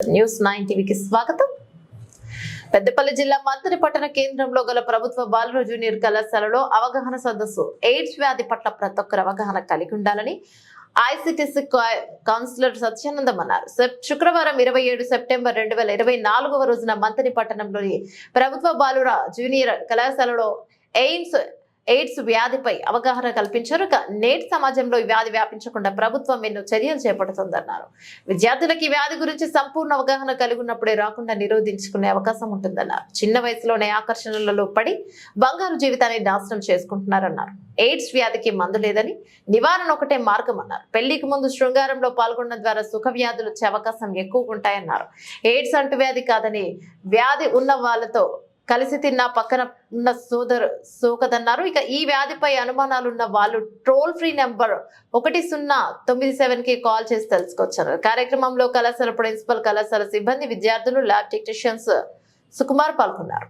News nine టీవీకి స్వాగతం. పెద్దపల్లి జిల్లా మంత్రి పట్టణ కేంద్రంలో గల ప్రభుత్వ బాలుర జూనియర్ కళాశాలలో అవగాహన సదస్సు ఎయిడ్స్ వ్యాధి పట్ల ప్రతి ఒక్కరు అవగాహన కలిగి ఉండాలని ఐసిటిసి కౌన్సిలర్ సత్యానందం అన్నారు. శుక్రవారం ఇరవై ఏడు సెప్టెంబర్ రెండు వేల ఇరవై నాలుగవ రోజున మంత్రి పట్టణంలోని ప్రభుత్వ బాలుర జూనియర్ కళాశాలలో ఎయిమ్స్ ఎయిడ్స్ వ్యాధిపై అవగాహన కల్పించారు. నేటి సమాజంలో ఈ వ్యాధి వ్యాపించకుండా ప్రభుత్వం ఎన్నో చర్యలు చేపడుతుందన్నారు. విద్యార్థులకి వ్యాధి గురించి సంపూర్ణ అవగాహన కలిగి ఉన్నప్పుడే రాకుండా నిరోధించుకునే అవకాశం ఉంటుందన్నారు. చిన్న వయసులోనే ఆకర్షణలలో పడి బంగారు జీవితాన్ని నాశనం చేసుకుంటున్నారన్నారు. ఎయిడ్స్ వ్యాధికి మందు లేదని నివారణ ఒకటే మార్గం అన్నారు పెళ్ళికి ముందు శృంగారంలో పాల్గొనడం ద్వారా సుఖ వ్యాధులు వచ్చే అవకాశం ఎక్కువ ఉంటాయన్నారు. ఎయిడ్స్ అంటువ్యాధి కాదని వ్యాధి ఉన్న వాళ్ళతో కలిసి తిన్నా పక్కన ఉన్న సోదరు సోకదన్నారు. ఇక ఈ వ్యాధిపై అనుమానాలున్న వాళ్ళు టోల్ ఫ్రీ నెంబర్ ఒకటి సున్నా తొమ్మిది సెవెన్కి కాల్ చేసి తెలుసుకొచ్చారు. కార్యక్రమంలో కళాశాల ప్రిన్సిపల్ కళాశాల సిబ్బంది విద్యార్థులు ల్యాబ్ టెక్నీషియన్స్ సుకుమార్ పాల్గొన్నారు.